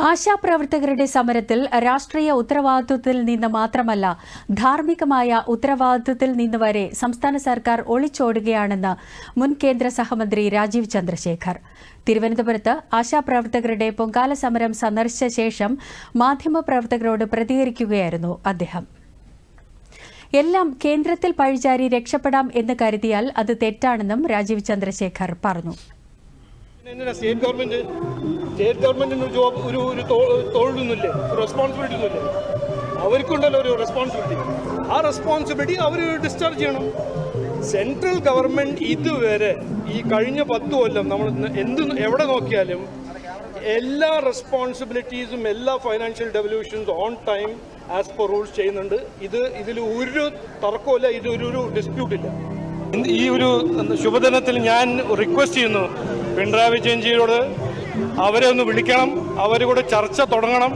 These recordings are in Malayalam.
ആശാപ്രവർത്തകരുടെ സമരത്തിൽ രാഷ്ട്രീയ ഉത്തരവാദിത്വത്തിൽ നിന്ന് മാത്രമല്ല ധാർമ്മികമായ ഉത്തരവാദിത്വത്തിൽ നിന്ന് വരെ സംസ്ഥാന സർക്കാർ ഒളിച്ചോടുകയാണെന്ന് മുൻ കേന്ദ്ര സഹമന്ത്രി രാജീവ് ചന്ദ്രശേഖർ. തിരുവനന്തപുരത്ത് ആശാപ്രവർത്തകരുടെ പൊങ്കാല സമരം സന്ദർശിച്ച ശേഷം മാധ്യമപ്രവർത്തകരോട് പ്രതികരിക്കുകയായിരുന്നു അദ്ദേഹം. എല്ലാം കേന്ദ്രത്തിൽ പഴിചാരി രക്ഷപ്പെടാം എന്ന് കരുതിയാൽ അത് തെറ്റാണെന്നും രാജീവ് ചന്ദ്രശേഖർ പറഞ്ഞു. ഗവൺമെന്റ് ഒരു ഒരു റെസ്പോൺസിബിലിറ്റി ഒരു റെസ്പോൺസിബിലിറ്റി ആ റെസ്പോൺസിബിലിറ്റി ഡിസ്ചാർജ് ചെയ്യണം. സെൻട്രൽ ഗവൺമെന്റ് ഇതുവരെ ഈ കഴിഞ്ഞ പത്ത് കൊല്ലം നമ്മൾ എന്ത് എവിടെ നോക്കിയാലും എല്ലാ റെസ്പോൺസിബിലിറ്റീസും എല്ലാ financial devolutions on time as per rules ചെയ്യുന്നുണ്ട്. ഇത് ഇതിൽ ഒരു തർക്കമില്ല ഇതൊരു ഒരു ഒരു ഡിസ്പ്യൂട്ട് ഇല്ല. ഈ ഒരു ശുഭദിനത്തിൽ ഞാൻ റിക്വസ്റ്റ് ചെയ്യുന്നു. പിണറായി വിജയൻജിയോട് അവരെ ഒന്ന് വിളിക്കണം അവരെ ചർച്ച തുടങ്ങണം.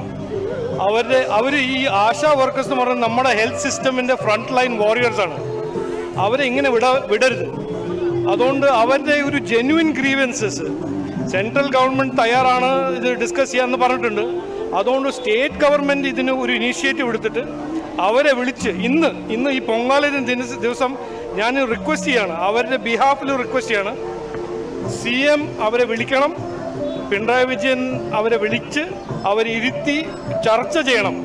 അവരുടെ അവർ ഈ ആശാ വർക്കേഴ്സ് എന്ന് പറയുന്നത് നമ്മുടെ ഹെൽത്ത് സിസ്റ്റമിന്റെ ഫ്രണ്ട് ലൈൻ വാറിയേഴ്സ് ആണ്. അവരെ ഇങ്ങനെ വിട വിടരുത്. അതുകൊണ്ട് അവരുടെ ഒരു ജെന്യുവിൻ ഗ്രീവൻസസ് സെൻട്രൽ ഗവൺമെന്റ് തയ്യാറാണ് ഇത് ഡിസ്കസ് ചെയ്യാമെന്ന് പറഞ്ഞിട്ടുണ്ട്. അതുകൊണ്ട് സ്റ്റേറ്റ് ഗവൺമെന്റ് ഇതിന് ഒരു ഇനീഷ്യേറ്റീവ് എടുത്തിട്ട് അവരെ വിളിച്ച് ഇന്ന് ഇന്ന് ഈ പൊങ്കാലിന് ദിവസം ഞാൻ റിക്വസ്റ്റ് ചെയ്യാണ്. അവരുടെ ബിഹാഫിൽ റിക്വസ്റ്റ് ചെയ്യാണ്. സി എം അവരെ വിളിക്കണം. പിണറായി വിജയൻ അവരെ വിളിച്ച് അവരെ ഇരുത്തി ചർച്ച ചെയ്യണം.